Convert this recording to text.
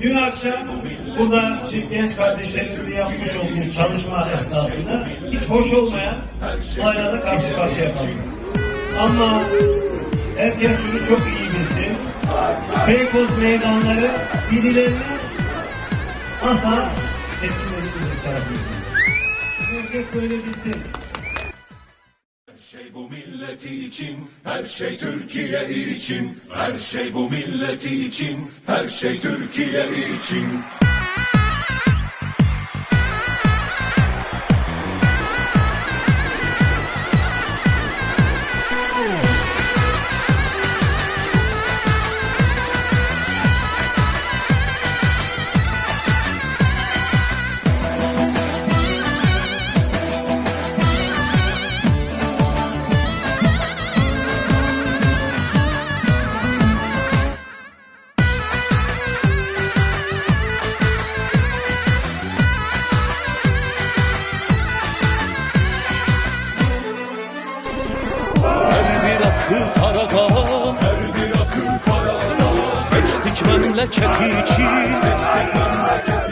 Dün akşam burada genç kardeşlerimizin yapmış olduğu çalışma esnasında hiç hoş olmayan olaylarla karşı karşıya kaldık. Ama herkes şunu çok iyi bilsin. Beykoz meydanları birilerine asla teslim edilmeyecek Herkes böyle bilsin. Şey bu milleti için, her şey Türkiye için, her şey bu milleti için, her şey Türkiye için. Akı karadan Her bir akım karadan, Seçtik memleket için seçtik memleketi için.